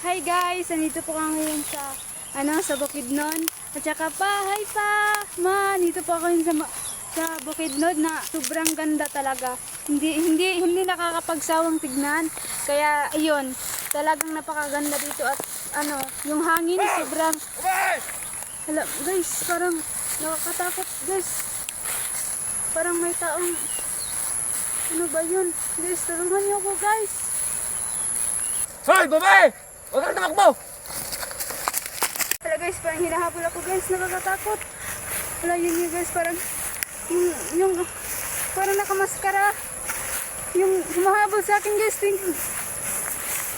Hi guys, nandito po kami ngayon sa ano sa Bukidnon. At saka pa, hi pa, ma, nandito po ako ngayon sa sa Bukidnon na sobrang ganda talaga. Hindi hindi hindi nakakapagsawang tignan. Kaya ayun, talagang napakaganda dito at ano, yung hangin sobrang Hala, guys, parang nakakatakot, guys. Parang may taong ano ba yun? Guys, tulungan niyo ako, guys. Hoy, babae! Huwag kang tumakbo! Wala guys, parang hinahabol ako guys, nakakatakot. Wala yun yun guys, parang yung, yung parang nakamaskara. Yung humahabol sa akin guys, think,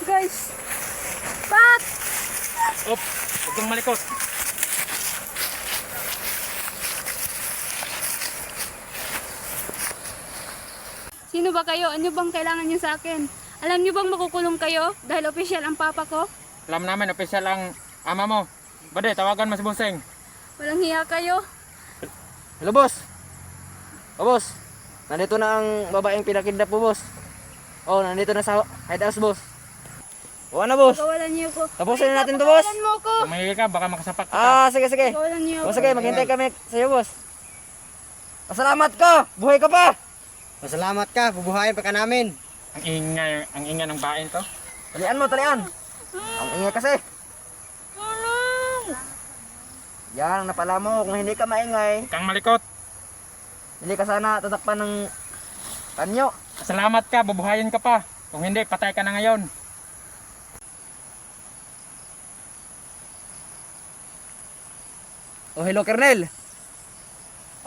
guys, pat! Op, huwag kang malikot. Sino ba kayo? Ano bang kailangan niyo sa akin? Alam niyo bang makukulong kayo dahil official ang papa ko? Alam namin, official ang ama mo. Bade, tawagan mo si Buseng. Walang hiya kayo? Hello, boss. O, boss. Nandito na ang babaeng pinakidnap mo, boss. Oh, nandito na sa hideout, boss. O, ano, boss? Kawalan niyo ko. Tapusin na natin to, boss. Kawalan mo ko! Tumahili ka, baka makasapak ka. Ah, sige, sige. Kawalan niyo O, ako. sige, maghintay kami sa'yo, boss. Pasalamat ka! Buhay ka pa! Masalamat ka, bubuhayin pa ka namin. Ang ingay, ang ingay ng bain to. Talian mo, talian. Ang ingay kasi. Yan, ang napala mo. Kung hindi ka maingay, kang malikot. hindi ka sana tatakpan ng tanyo. Salamat ka, bubuhayin ka pa. Kung hindi, patay ka na ngayon. Oh, hello, Kernel.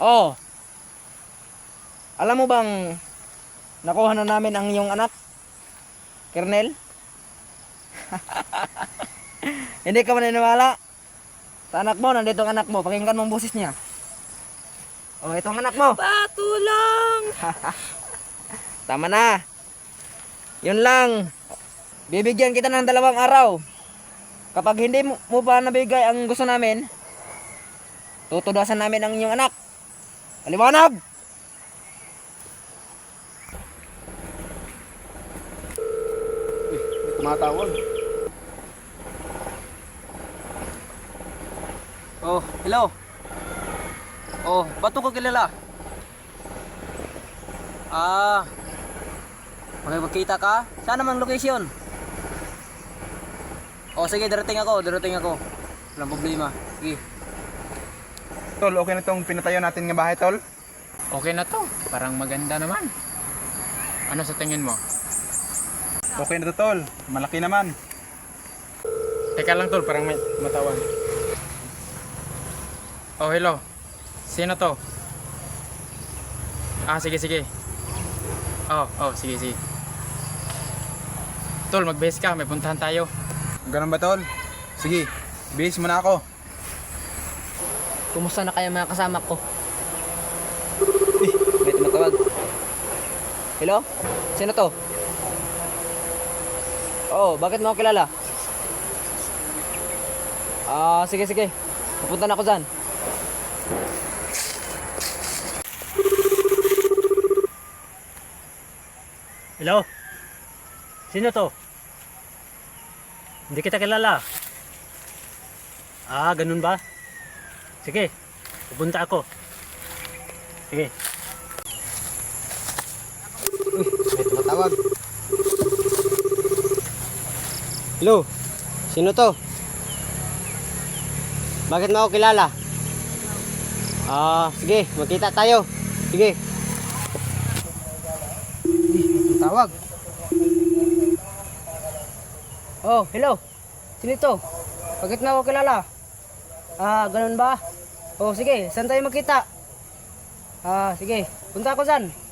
Oh. Alam mo bang nakuha na namin ang iyong anak? Kernel? Hindi ka maniniwala? Sa anak mo, nandito ang anak mo. Pakinggan mo ang boses niya. Oh, ito ang anak mo. Patulong! Tama na. Yun lang. Bibigyan kita ng dalawang araw. Kapag hindi mo, pa nabigay ang gusto namin, tutudasan namin ang inyong anak. Paliwanag! Tumatawag. Oh, hello. Oh, bato ko kilala. Ah. Makipagkita ka? Saan naman location? Oh, sige, darating ako, darating ako. Walang problema. Sige. Tol, okay na tong pinatayo natin ng bahay, tol? Okay na to. Parang maganda naman. Ano sa tingin mo? Okay na to, tol. Malaki naman. Teka lang tol, parang may matawan. Oh, hello. Sino to? Ah, sige, sige. Oh, oh, sige, sige. Tol, mag-base ka. May puntahan tayo. Ganun ba, tol? Sige, bihis mo na ako. Kumusta na kaya mga kasama ko? Eh, may tumatawag. Hello? Sino to? Oh, bakit mo ako kilala? Ah, sige sige. Pupunta na ako dyan. Hello? Sino to? Hindi kita kilala. Ah, ganun ba? Sige, pupunta ako. Sige. May tumatawag. Hello? Sino to? Bakit mo ako kilala? Ah, sige, magkita tayo. Sige. Tawag. Oh, hello. Sino to? Bakit na ako kilala? Ah, ganun ba? Oh, sige. Saan tayo magkita? Ah, sige. Punta ako dyan.